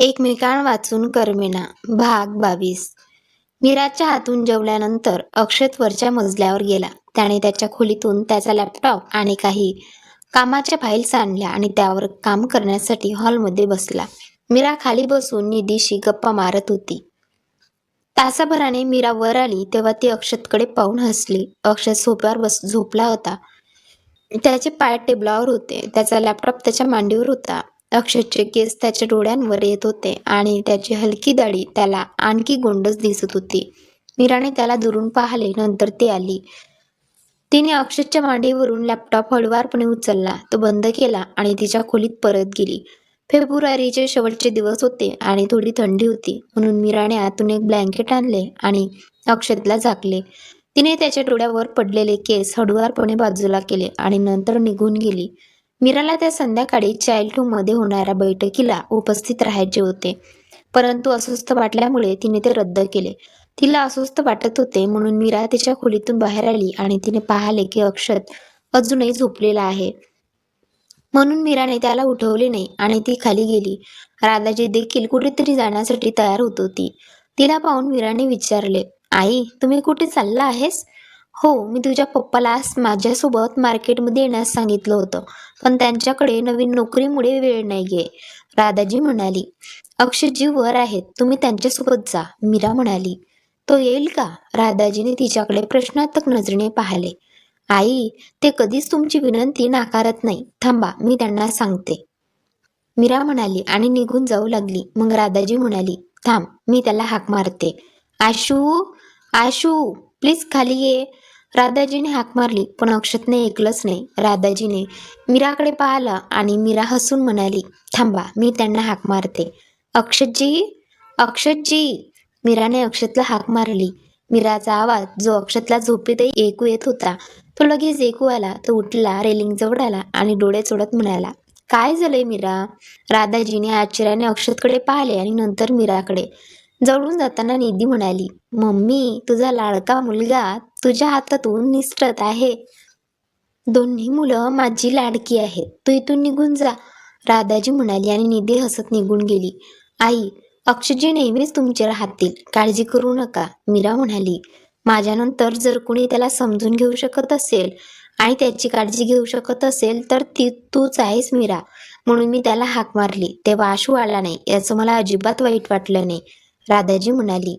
एकमेकां वाचून करमेना. भाग बावीस. मीराच्या हातून जेवल्यानंतर अक्षत वरच्या मजल्यावर गेला. त्याने त्याच्या खोलीतून त्याचा लॅपटॉप आणि काही कामाच्या फाईल्स आणल्या आणि त्यावर काम करण्यासाठी हॉलमध्ये बसला. मीरा खाली बसून निधीशी गप्पा मारत होती. तासाभराने मीरा वर आली तेव्हा ती अक्षतकडे पाहून हसली. अक्षत सोप्यावर बस झोपला होता. त्याचे पाय टेबलावर होते. त्याचा लॅपटॉप त्याच्या मांडीवर होता. अक्षयचे केस त्याच्या डोळ्यांवर येत होते आणि त्याची हलकी दाढी त्याला आणखी गोंडस दिसत होती. मीराने त्याला दुरून पाहिले नंतर ती आली. तिने अक्षयच्या मांडीवरून लॅपटॉप हळुवारपणे उचलला तो बंद केला आणि तिच्या खोलीत परत गेली. फेब्रुवारीचे शेवटचे दिवस होते आणि थोडी थंडी होती म्हणून मीराने आतून एक ब्लँकेट आणले आणि अक्षतला झाकले. तिने त्याच्या डोळ्यावर पडलेले केस हळुवारपणे बाजूला केले आणि नंतर निघून गेली. मीराला त्या संध्याकाळी चाइल्डमध्ये होणाऱ्या बैठकीला उपस्थित राहायचे होते. परंतु अस्वस्थ वाटल्यामुळे तिने ते रद्द केले. तिला अस्वस्थ वाटत होते म्हणून मीरा तिच्या खोलीतून बाहेर आली आणि तिने पाहिले की अक्षत अजूनही झोपलेला आहे. म्हणून मीराने त्याला उठवले नाही आणि ती खाली गेली. राधाजी देखील कुठेतरी जाण्यासाठी तयार होत होती. तिला पाहून मीराने विचारले आई तुम्ही कुठे चालला आहेस? हो मी तुझ्या पप्पाला माझ्यासोबत मार्केटमध्ये येण्यास सांगितलं होतं पण त्यांच्याकडे नवीन नोकरीमुळे वेळ नाहीये. राधाजी म्हणाली अक्षयजी वर आहेत तुम्ही त्यांच्यासोबत जा मीरा म्हणाली. तो येईल का? राधाजीने तिच्याकडे प्रश्नार्थक नजरेने पाहिले. आई ते कधीच तुमची विनंती नाकारत नाही. थांबा मी त्यांना सांगते. मीरा म्हणाली आणि निघून जाऊ लागली. मग राधाजी म्हणाली थांब मी त्याला हाक मारते. आशू आशू प्लीज खाली ये. राधाजीने हाक मारली पण अक्षतने ऐकलंच नाही. राधाजीने मीराकडे पाहिलं आणि मीरा हसून म्हणाली थांबा मी त्यांना हाक मारते. अक्षतजी? अक्षतजी? मीराने अक्षतला हाक मारली. मीराचा आवाज जो अक्षतला झोपेतही ऐकू येत होता तो लगेच ऐकू आला. तो उठला रेलिंग जवळ आला आणि डोळे चोडत म्हणाला काय झालंय मीरा? राधाजीने आश्चर्याने अक्षतकडे पाहिले आणि नंतर मीराकडे जवळून जाताना निधी म्हणाली मम्मी तुझा लाडका मुलगा तुझ्या हातातून निसटत आहे. दोन्ही मुलं माझी लाडकी आहेत. तू इथून निघून जा. राधाजी म्हणाली आणि निधी हसत निघून गेली. आई अक्षजी नेहमीच तुमचे राहतील. काळजी करू नका मीरा म्हणाली. माझ्यानंतर जर कुणी त्याला समजून घेऊ शकत असेल आणि त्याची काळजी घेऊ शकत असेल तर ती तूच आहेस मीरा. म्हणून मी त्याला हाक मारली. तेव्हा आशू आला नाही. याचं मला अजिबात वाईट वाटलं नाही. राधाजी म्हणाली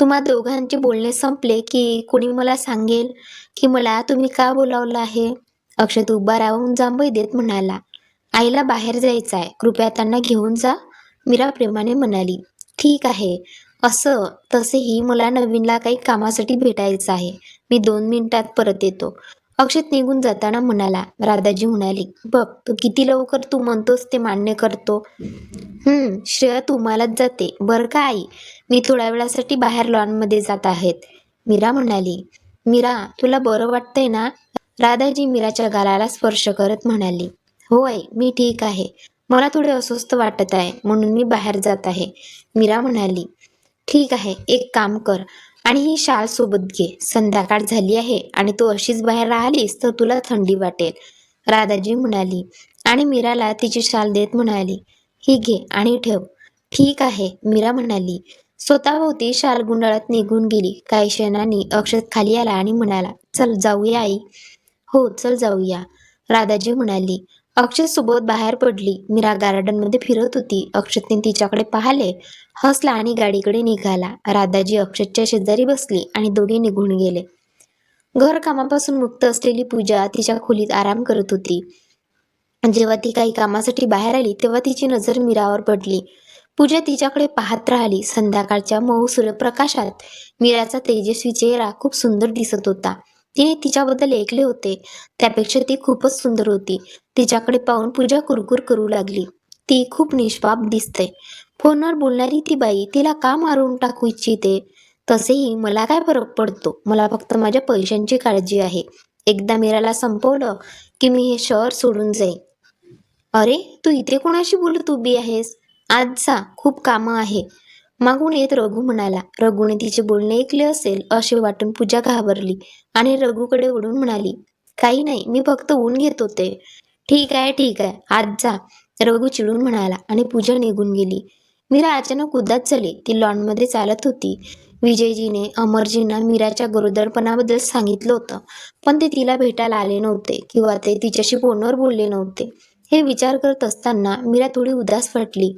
तुम्हा दोघांचे बोलणे संपले की कोणी मला सांगेल की मला तुम्ही का बोलावलं आहे? अक्षत उभा राहून जांभई देत म्हणाला आईला बाहेर जायचं आहे कृपया त्यांना घेऊन जा. मीरा प्रेमाने म्हणाली ठीक आहे. असं तसेही मला नवीनला काही कामासाठी भेटायचं आहे. मी दोन मिनिटात परत येतो. अक्षत निघून जाताना म्हणाला राधाजी म्हणाली बघ तू किती लवकर तू म्हणतोस ते मान्य करतो. हम्म श्रेय तुम्हालाच जाते. बरं का आई? मी थोड्या वेळासाठी बाहेर लॉनमध्ये जात आहेत. मीरा म्हणाली मीरा तुला बरं वाटतंय ना? राधाजी मीराच्या गालाला स्पर्श करत म्हणाली होय मी ठीक आहे. मला थोडे अस्वस्थ वाटत आहे म्हणून मी बाहेर जात आहे. मीरा म्हणाली ठीक आहे एक काम कर. आणि ही शाल सोबत घे. संध्याकाळ झाली आहे आणि तू अशीच बाहेर राहिलीस तर तुला थंडी वाटेल. राधाजी म्हणाली. आणि मीराला तिची शाल देत म्हणाली. ही घे आणि ठेव. ठीक आहे मीरा म्हणाली. स्वतःभोवती शाल गुंडाळत निघून गेली. काही क्षणांनी अक्षत खाली आला आणि म्हणाला चल जाऊया आई. हो चल जाऊया. राधाजी म्हणाली. अक्षत सोबत बाहेर पडली. मीरा गार्डनमध्ये फिरत होती. अक्षतने तिच्याकडे पाहिले. हसला आणि गाडीकडे निघाला. राधाजी अक्षतच्या शेजारी बसली आणि दोघे निघून गेले. घरकामापासून मुक्त असलेली पूजा तिच्या खोलीत आराम करत होती. जेव्हा ती काही कामासाठी बाहेर आली तेव्हा तिची नजर मीरावर पडली. पूजा तिच्याकडे पाहत राहिली. संध्याकाळच्या मऊ सूर्यप्रकाशात मीराचा तेजस्वी चेहरा खूप सुंदर दिसत होता. तिने तिच्याबद्दल ऐकले होते. त्यापेक्षा ती खूपच सुंदर होती. तिच्याकडे पाहून पूजा कुरकुर करू लागली. ती खूप निष्पाप दिसते. फोनवर बोलणारी ती बाई तिला का मारून टाकू इच्छिते? तसेही मला काय फरक पडतो? मला फक्त माझ्या पैशांची काळजी आहे. एकदा मीराला संपवलं की मी हे शहर सोडून जाईन. अरे तू इथे कोणाशी बोलत उभी आहेस? आज जा खूप कामं आहे. मागून येत रघु म्हणाला रघुने तिचे बोलणे ऐकले असेल असे वाटून पूजा घाबरली आणि रघुकडे ओढून म्हणाली काही नाही मी फक्त ऊन घेत होते. ठीक आहे ठीक आहे आज जा रघु चिडून म्हणाला आणि पूजा निघून गेली. मीरा अचानक उदास झाली ती लॉनमध्ये चालत होती. विजयजीने अमरजींना मीराच्या गरोदरपणाबद्दल सांगितलं होतं पण ते तिला भेटायला आले नव्हते किंवा ते तिच्याशी फोनवर बोलले नव्हते. हे विचार करत असताना मीरा थोडी उदास वाटली.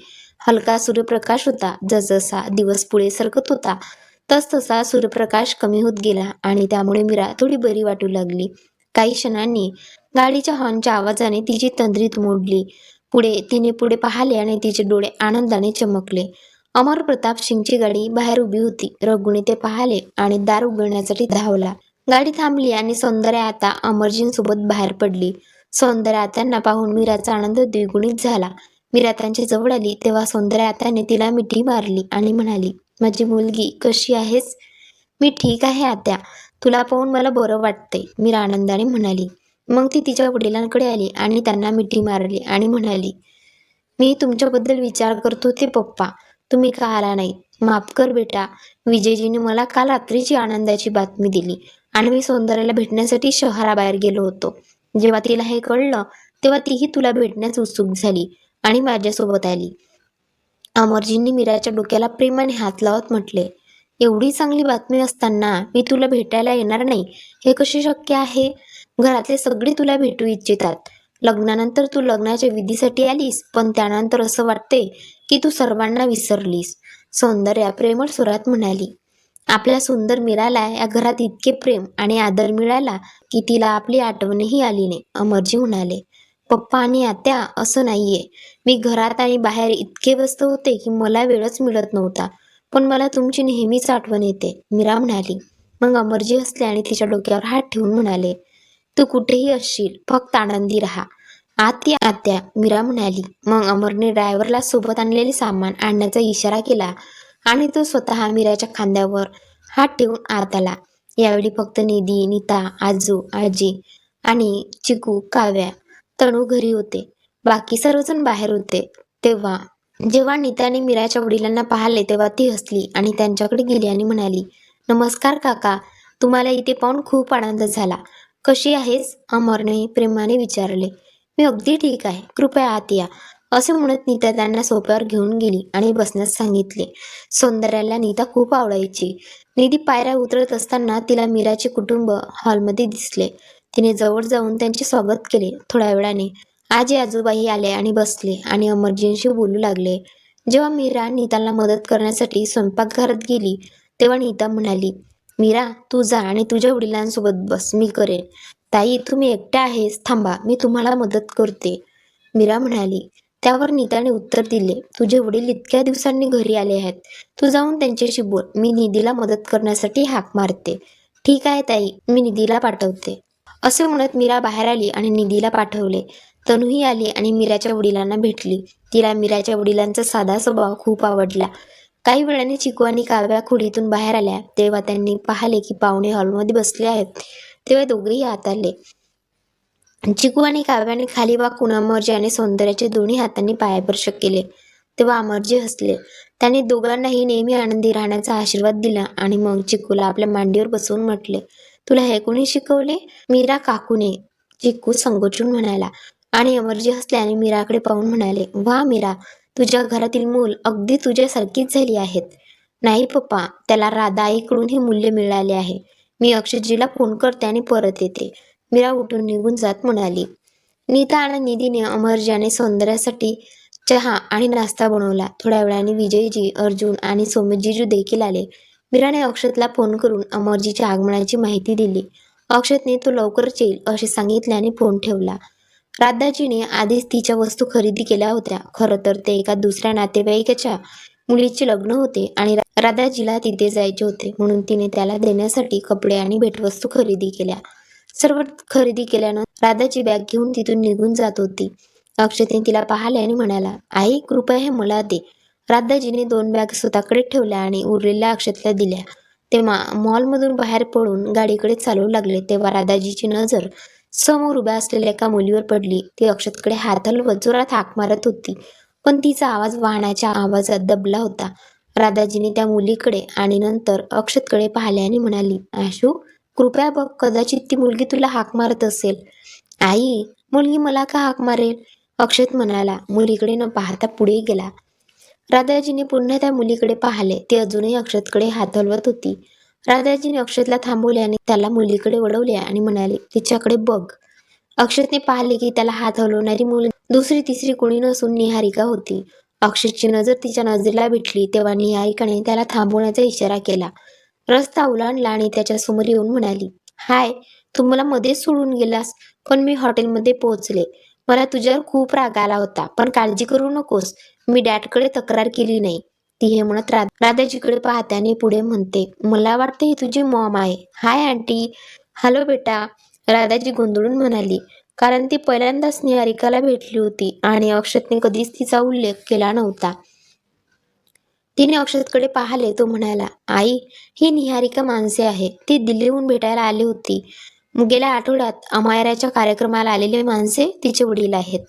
हलका सूर्यप्रकाश होता. जसजसा दिवस पुढे सरकत होता तसतसा सूर्यप्रकाश कमी होत गेला आणि त्यामुळे मीरा थोडी बरी वाटू लागली. काही क्षणांनी गाडीच्या हॉर्नच्या आवाजाने तिची तंद्रीत मोडली पुढे तिने पुढे पाहिले आणि तिचे डोळे आनंदाने चमकले. अमर प्रताप सिंगची गाडी बाहेर उभी होती. रघुने ते पाहिले आणि दार उघडण्यासाठी धावला. गाडी थांबली आणि सौंदर्य आता अमरजींसोबत बाहेर पडली. सौंदर्य आत्यांना पाहून मीराचा आनंद द्विगुणित झाला. मी रात्रांची जवळ आली तेव्हा सौंदर्या आत्याने तिला मिठी मारली आणि म्हणाली माझी मुलगी कशी आहेस? मी ठीक आहे आत्या. तुला पाहून मला बरं वाटतंय मी आनंदाने म्हणाली. मग ती तिच्या वडिलांकडे आली आणि त्यांना मिठी मारली आणि म्हणाली मी तुमच्याबद्दल विचार करत होते पप्पा. तुम्ही का आला नाही माफ कर बेटा. विजयजीने मला काल रात्रीची आनंदाची बातमी दिली आणि मी सौंदर्याला भेटण्यासाठी शहराबाहेर गेलो होतो. जेव्हा तिला हे कळलं तेव्हा तीही तुला भेटण्यास उत्सुक झाली. आणि माझ्यासोबत आली. अमरजींनी मीराच्या डोक्याला प्रेमाने हात लावत म्हटले एवढी चांगली बातमी असताना मी तुला भेटायला येणार नाही. हे कसे शक्य आहे? घरातले सगळे तुला भेटू इच्छितात. लग्नानंतर तू लग्नाच्या विधीसाठी आलीस पण त्यानंतर असं वाटते की तू सर्वांना विसरलीस. सौंदर्या प्रेमळ सुरात म्हणाली आपल्या सुंदर मीराला या घरात इतके प्रेम आणि आदर मिळाला की तिला आपली आठवणही आली नाही. अमरजी म्हणाले पप्पा आणि आत्या असं नाहीये. मी घरात आणि बाहेर इतके व्यस्त होते की मला वेळच मिळत नव्हता. पण मला तुमची नेहमीच आठवण येते मीरा म्हणाली. मग अमरजी हसले आणि तिच्या डोक्यावर हात ठेवून म्हणाले तू कुठेही असशील फक्त आनंदी राहा. आत्या आत्या मीरा म्हणाली. मग अमरने ड्रायव्हरला सोबत आणलेले सामान आणण्याचा इशारा केला आणि तो स्वतः मीराच्या खांद्यावर हात ठेवून आत आला. यावेळी फक्त निधी नीता आजू आजी आणि चिकू काव्या तणू घरी होते. बाकी सर्वजण बाहेर होते. तेव्हा जेव्हा नीताने मीराच्या वडिलांना पाहिले तेव्हा ती हसली आणि त्यांच्याकडे गेली आणि म्हणाली नमस्कार काका तुम्हाला इथे पाहून खूप आनंद झाला. कशी आहेस? अमरने प्रेमाने विचारले. मी अगदी ठीक आहे. कृपया आत या. असे म्हणत नीता त्यांना सोप्यावर घेऊन गेली आणि बसण्यास सांगितले. सौंदर्याला नीता खूप आवडायची. निधी पायऱ्या उतरत असताना तिला मीराचे कुटुंब हॉलमध्ये दिसले. तिने जवळ जाऊन त्यांचे स्वागत केले थोड्या वेळाने. आजी आजोबाही आले आणि बसले आणि अमरजींशी बोलू लागले. जेव्हा मीरा नीताला मदत करण्यासाठी स्वयंपाकघरात गेली तेव्हा नीता म्हणाली मीरा तू जा आणि तुझ्या वडिलांसोबत बस मी करेन. ताई तुम्ही एकट्या आहेस थांबा मी तुम्हाला मदत करते. मीरा म्हणाली त्यावर नीताने उत्तर दिले तुझे वडील इतक्या दिवसांनी घरी आले आहेत. तू जाऊन त्यांच्याशी बोल मी निधीला मदत करण्यासाठी हाक मारते. ठीक आहे ताई मी निधीला पाठवते. असे म्हणत मीरा बाहेर आली आणि निधीला पाठवले. तनूही आली आणि मीराच्या वडिलांना भेटली. तिला मीराच्या वडिलांचा साधा स्वभाव खूप आवडला. काही वेळाने चिकू आणि काव्या खोडीतून बाहेर आल्या. तेव्हा त्यांनी पाहिले की पाहुणे हॉलमध्ये बसले आहेत. तेव्हा दोघेही हात आले. चिकू आणि काव्याने खाली वाकून अमरजी आणि सौंदर्याचे दोन्ही हातांनी पायापर्श केले. तेव्हा अमरजी हसले. त्याने दोघांनाही नेहमी आनंदी राहण्याचा आशीर्वाद दिला आणि मग चिकूला आपल्या मांडीवर बसवून म्हटले तुला हे कोणी शिकवले? मीरा काकूने चिक्कू संकोचून म्हणाला. आणि अमरजी हसल्याने मीराकडे पाहून म्हणाले वा मीरा तुझ्या घरातील मूल अगदी तुझ्यासारखीच झाली आहेत. नाही पप्पा त्याला राधा आईकडून हे मूल्य मिळाले आहे. मी अक्षयजीला फोन करते आणि परत येते. मीरा उठून निघून जात म्हणाली. नीता आणि निधीने अमरजी आणि सौंदर्यासाठी चहा आणि नाश्ता बनवला. थोड्या वेळाने विजयजी अर्जुन आणि सोमजीजू देखील आले. मीराने अक्षतला फोन करून अमरजीच्या आगमनाची माहिती दिली. अक्षतने तो लवकरच येईल असे सांगितल्याने फोन ठेवला. राधाजीने आधीच तिच्या वस्तू खरेदी केल्या होत्या. खरं तर ते एका दुसऱ्या नातेवाईकाच्या मुलीचे लग्न होते आणि राधाजीला तिथे जायचे होते म्हणून तिने त्याला देण्यासाठी कपडे आणि भेटवस्तू खरेदी केल्या. सर्व खरेदी केल्यानं राधाची बॅग घेऊन तिथून निघून जात होती. अक्षतने तिला पाहिले आणि म्हणाला आई कृपया हे मला दे. राधाजीने दोन बॅग स्वतःकडे ठेवल्या आणि उरलेल्या अक्षतला दिल्या. तेव्हा मॉलमधून बाहेर पडून गाडीकडे चालू लागले. तेव्हा राधाजीची नजर समोर उभ्या असलेल्या एका मुलीवर पडली. ती अक्षतकडे हात हलवत जोरात हाक मारत होती. पण तिचा आवाज वाहनाच्या आवाजात दबला होता. राधाजीने त्या मुलीकडे आणि नंतर अक्षतकडे पाहिले आणि म्हणाली आशू कृपया बघ कदाचित ती मुलगी तुला हाक मारत असेल. आई मुलगी मला का हाक मारेल? अक्षत म्हणाला. मुलीकडे न पाहता पुढे गेला. राधाजीने पुन्हा त्या मुलीकडे पाहिले. ती अजूनही अक्षतकडे हात हलवत होती. राधाजीने अक्षतला थांबवले आणि त्याला मुलीकडे वळवले आणि म्हणाले तिच्याकडे बघ. अक्षतने पाहिले की त्याला हात हलवणारी मुल दुसरी तिसरी कोणी नसून निहारिका होती. अक्षतची नजर तिच्या नजरेला भेटली तेव्हा निहारिकाने त्याला थांबवण्याचा इशारा केला. रस्ता ओलांडला आणि त्याच्यासमोर येऊन म्हणाली हाय तू मला मध्येच सोडून गेलास पण मी हॉटेलमध्ये पोहोचले. मला तुझ्यावर खूप राग आला होता पण काळजी करू नकोस. मी डॅडकडे तक्रार केली नाही. ती हे म्हणत राधाजीकडे पाहते आणि पुढे म्हणते मला वाटतं ही तुझी मॉम आहे. Hi aunty. हॅलो बेटा. राधाजी गोंधळून म्हणाली कारण ती पहिल्यांदाच निहारिकाला भेटली होती आणि अक्षतने कधीच तिचा उल्लेख केला नव्हता. तिने अक्षतकडे पाहिले तो म्हणाला आई ही निहारिका माणसे आहे. ती दिल्लीहून भेटायला आली होती. गेल्या आठवड्यात अमायराच्या कार्यक्रमाला आलेले माणसे तिचे वडील आहेत.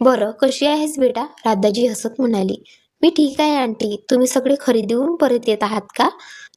बरं कशी आहेस बेटा? राधाजी हसत म्हणाली. मी ठीक आहे आंटी. तुम्ही सगळे खरेदीहून परत येत आहात का?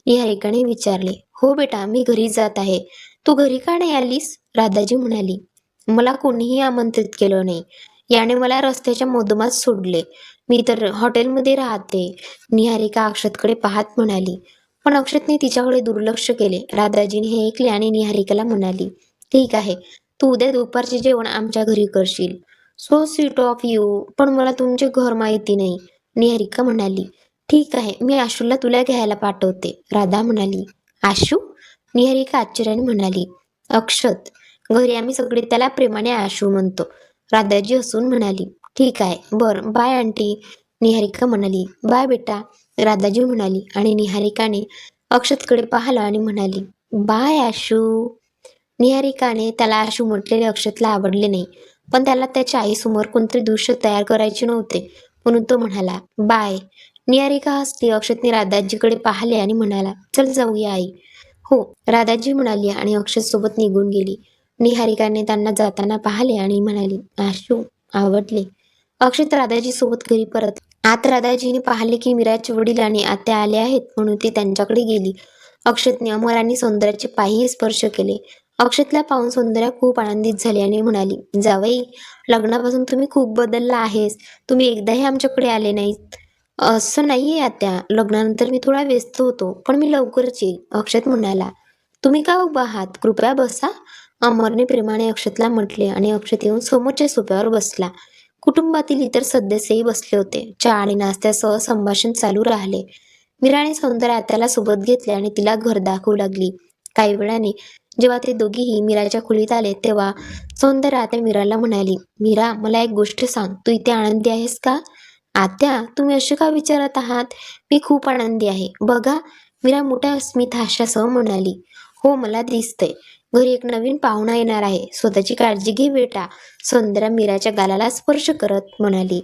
निहारिकाने विचारले. हो बेटा मी घरी जात आहे. तू घरी का नाही आलीस? राधाजी म्हणाली. मला कोणीही आमंत्रित केलं नाही. याने मला रस्त्याच्या मोदमात सोडले. मी तर हॉटेलमध्ये राहते. निहारिका अक्षतकडे पाहत म्हणाली. पण अक्षतने तिच्याकडे दुर्लक्ष केले. राधाजीने हे ऐकले आणि निहारिकाला म्हणाली ठीक आहे. तू उद्या दुपारचे जेवण आमच्या घरी करशील. सो स्वीट ऑफ यू पण मला तुमचे घर माहिती नाही. निहारिका म्हणाली ठीक आहे. मी आशूला तुला घ्यायला पाठवते. राधा म्हणाली आशू? निहारिका आश्चर्याने म्हणाली अक्षत घरी आम्ही सगळे त्याला प्रेमाने आशू म्हणतो. राधाजी हसून म्हणाली ठीक आहे. बर. Bye aunty. निहारिका म्हणाली बाय बेटा. राधाजी म्हणाली आणि निहारिकाने अक्षतकडे पाहिलं आणि म्हणाली बाय आशू. निहारिकाने त्याला आशू म्हटलेले अक्षतला आवडले नाही पण त्याला त्याच्या आईसमोर कोणतरी दृश्य तयार करायचे नव्हते म्हणून तो म्हणाला बाय. निहारिका हसली अक्षतने राधाजीकडे पाहिले आणि म्हणाला चल जाऊया आई. हो. राधाजी म्हणाली आणि अक्षत सोबत निघून गेली. निहारिकाने त्यांना जाताना पाहिले आणि म्हणाली आशू आवडले. अक्षत राधाजी सोबत घरी परत आत राधाजीने पाहिले की मीराचे वडील आणि आत्या आले आहेत म्हणून ती त्यांच्याकडे गेली. अक्षतने अमर आणि सौंदर्याचे पायही स्पर्श केले. अक्षतला पाहून सौंदर्या खूप आनंदित झाली आणि म्हणाली जावई लग्नापासून तुम्ही खूप बदलला आहेस. तुम्ही एकदाही आमच्याकडे आले नाहीत. असं नाहीये आत्या. लग्नानंतर मी थोडा व्यस्त होतो पण मी लवकरच येईल अक्षत म्हणाला. तुम्ही का उभा आहात? कृपया बसा. अमरने प्रेमाने अक्षतला म्हटले आणि अक्षत येऊन समोरच्या सोप्यावर बसला. कुटुंबातील इतर सदस्यही बसले होते. चहा आणि नाश्त्यासह संभाषण चालू राहिले. मीराने सौंदर्य आत्याला सोबत घेतले आणि तिला घर दाखवू लागली. काही वेळाने जेव्हा ते दोघीही मीराच्या खोलीत आले तेव्हा सौंदर्य आत्या मीराला म्हणाली मीरा मला एक गोष्ट सांग. तू इथे आनंदी आहेस का? आत्या तुम्ही असे का विचारत आहात? मी खूप आनंदी आहे. बघा मीरा मोठ्या स्मित म्हणाली. हो मला दिसतंय. घरी एक नवीन पाहुणा येणार आहे. स्वतःची काळजी घे बेटा सौंदर्या मीराच्या गालाला स्पर्श करत म्हणाली.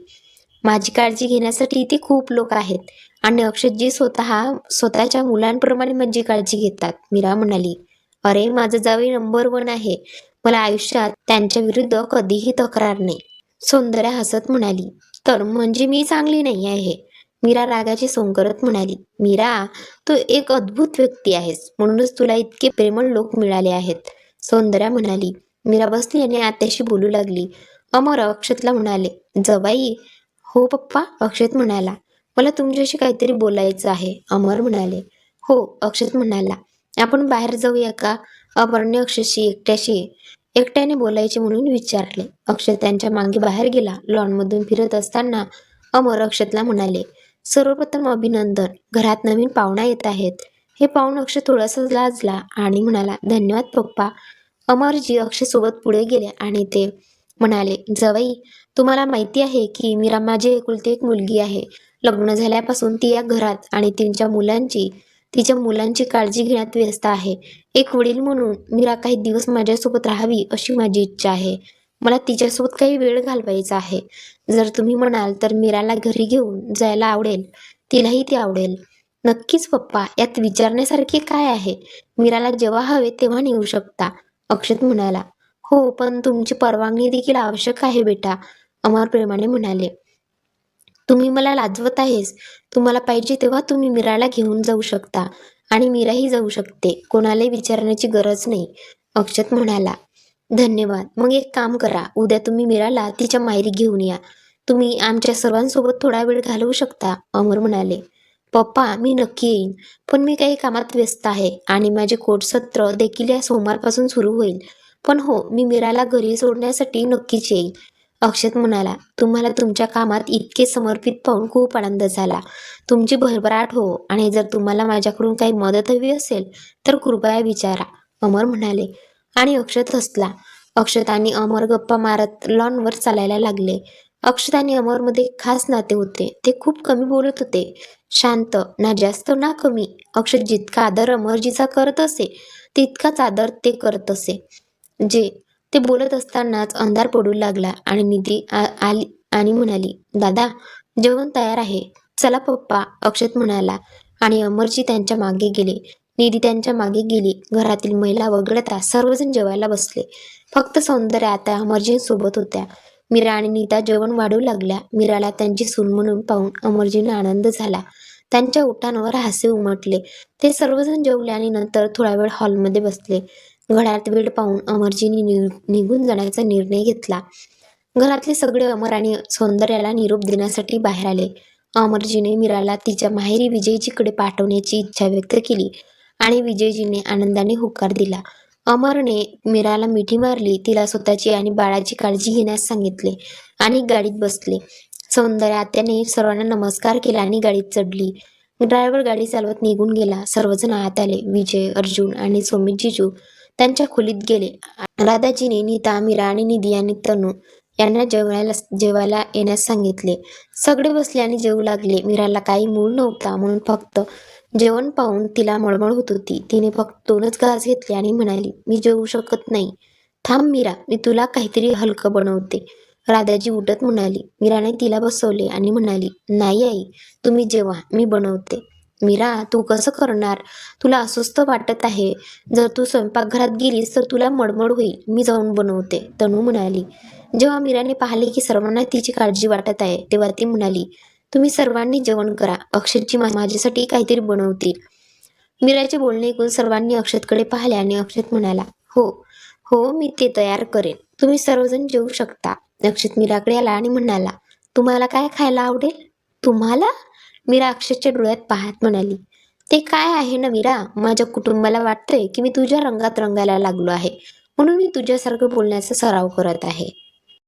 माझी काळजी घेण्यासाठी इथे खूप लोक आहेत आणि अक्षतजी स्वतः स्वतःच्या मुलांप्रमाणे माझी काळजी घेतात मीरा म्हणाली. अरे माझं जावई नंबर वन आहे. मला आयुष्यात त्यांच्या विरुद्ध कधीही तक्रार नाही. सौंदर्या हसत म्हणाली. तर म्हणजे मी चांगली नाही आहे. मीरा रागाची सोंगरत म्हणाली मीरा तू एक अद्भुत व्यक्ती आहेस. म्हणूनच तुला इतके प्रेमळ लोक मिळाले आहेत. सौंदर्या म्हणाली मीरा बसली आणि आत्याशी बोलू लागली. अमर अक्षतला म्हणाले जवाई हो पप्पा अक्षत म्हणाला मला तुमच्याशी काहीतरी बोलायचं आहे. अमर म्हणाले हो अक्षत म्हणाला आपण बाहेर जाऊया का? अमरने अक्षतशी एकट्याशी एकट्याने बोलायचे म्हणून विचारले. अक्षत त्यांच्या मागे बाहेर गेला. लॉनमधून फिरत असताना अमर अक्षतला म्हणाले सर्वप्रथम अभिनंदन. घरात नवीन पाहुणा येत आहेत. हे पाहून अक्षय थोडासा लाजला आणि म्हणाला धन्यवाद पप्पा. अमरजी अक्षयसोबत पुढे गेले आणि ते म्हणाले जवाई तुम्हाला माहिती आहे की मीरा माझी एकुलती एक मुलगी आहे. लग्न झाल्यापासून ती या घरात आणि तिच्या मुलांची तिच्या मुलांची काळजी घेण्यात व्यस्त आहे. एक वडील म्हणून मीरा काही दिवस माझ्यासोबत राहावी अशी माझी इच्छा आहे. मला तिच्यासोबत काही वेळ घालवायचा आहे. जर तुम्ही म्हणाल तर मीराला घरी घेऊन जायला आवडेल. तिलाही ते आवडेल. नक्कीच पप्पा. यात विचारण्यासारखे काय आहे? मीराला जेव्हा हवे तेव्हा नेऊ शकता अक्षत म्हणाला. हो पण तुमची परवानगी देखील आवश्यक आहे बेटा अमर प्रेमाने म्हणाले. तुम्ही मला लाजवत आहेस. तुम्हाला पाहिजे तेव्हा तुम्ही मीराला घेऊन जाऊ शकता आणि मीराही जाऊ शकते. कोणालाही विचारण्याची गरज नाही अक्षत म्हणाला. धन्यवाद. मग एक काम करा. उद्या तुम्ही मीराला तिच्या माहेरी घेऊन या. तुम्ही आमच्या सर्वांसोबत थोडा वेळ घालवू शकता अमर म्हणाले. पप्पा मी नक्की येईन. पण मी काही कामात व्यस्त आहे आणि माझे कोट सत्र देखील या सोमवारपासून सुरू होईल. पण हो मी मीराला घरी सोडण्यासाठी नक्कीच येईल अक्षत म्हणाला तुम्हाला तुमच्या कामात इतके समर्पित पाहून खूप आनंद झाला. तुमची भरभराट हो आणि जर तुम्हाला माझ्याकडून काही मदत हवी असेल तर कृपया विचारा अमर म्हणाले. आणि अक्षत हसला. अक्षत आणि अमर गप्पा मारत लॉनवर चालायला लागले. अक्षत आणि अमरमध्ये खास नाते होते. ते खूप कमी बोलत होते. शांत ना जास्त ना कमी. अक्षत जितका आदर अमरजीचा करत असे तितकाच आदर ते करत असे. जे ते बोलत असतानाच अंधार पडू लागला आणि निधी आली आणि म्हणाली दादा जेवण तयार आहे. चला पप्पा अक्षत म्हणाला आणि अमरजी त्यांच्या मागे गेले. निधी त्यांच्या मागे गेली. घरातील महिला वगळता सर्वजण जेवायला बसले. फक्त सौंदर्य आता अमरजींसोबत होत्या. मीरा आणि नीता जेवण वाढू लागल्या. मीराला त्यांची सून म्हणून पाहून अमरजींना आनंद झाला. त्यांच्या ओठांवर हास्य उमटले. ते सर्वजण जेवले आणि नंतर थोडा वेळ हॉलमध्ये बसले. घड्यात वेळ पाहून अमरजींनी नि- निघून जाण्याचा निर्णय घेतला. घरातले सगळे अमर आणि सौंदर्याला निरोप देण्यासाठी बाहेर आले. अमरजीने मीराला तिच्या माहेरी विजयजीकडे पाठवण्याची इच्छा व्यक्त केली. आणि विजयजीने आनंदाने होकार दिला. अमरने मीराला मिठी मारली तिला स्वतःची आणि बाळाची काळजी घेण्यास सांगितले आणि गाडीत बसले. सौंदर्य आत्याने सर्वांना नमस्कार केला आणि गाडीत चढली. ड्रायव्हर गाडी चालवत निघून गेला. सर्वजण आत आले. विजय अर्जुन आणि सोमित जिजू त्यांच्या खोलीत गेले. राधाजीने नीता मीरा आणि निधी आणि तनू यांना जेवायला जेवायला येण्यास सांगितले. सगळे बसले आणि जेवू लागले. मीराला काही मूळ नव्हता म्हणून फक्त जेवण पाहून तिला मळमळ होत होती. तिने फक्त दोनच घास घेतले आणि म्हणाली मी जेवू शकत नाही. थांब मीरा मी तुला काहीतरी हलकं बनवते. राधाजी उठत म्हणाली मीराने तिला बसवले आणि म्हणाली नाही आई तुम्ही जेवा मी बनवते. मीरा तू कसं करणार? तुला अस्वस्थ वाटत आहे. जर तू स्वयंपाकघरात गेलीस तर तुला मळमळ होईल. मी जाऊन बनवते. तनू म्हणाली जेव्हा मीराने पाहिले की सर्वांना तिची काळजी वाटत आहे तेव्हा ती म्हणाली तुम्ही सर्वांनी जेवण करा. अक्षतजी माझ्यासाठी काहीतरी बनवतील. मीराचे बोलणे ऐकून सर्वांनी अक्षतकडे पाहिले आणि अक्षत म्हणाला हो हो मी ते तयार करेन. तुम्ही सर्वजण जेवू शकता. अक्षत मीराकडे आला आणि म्हणाला तुम्हाला काय खायला आवडेल? तुम्हाला? मीरा अक्षतच्या डोळ्यात पाहत म्हणाली ते काय आहे ना मीरा? माझ्या कुटुंबाला वाटतंय की मी तुझ्या रंगात रंगायला लागलो आहे. म्हणून मी तुझ्यासारखं बोलण्याचा सराव करत आहे.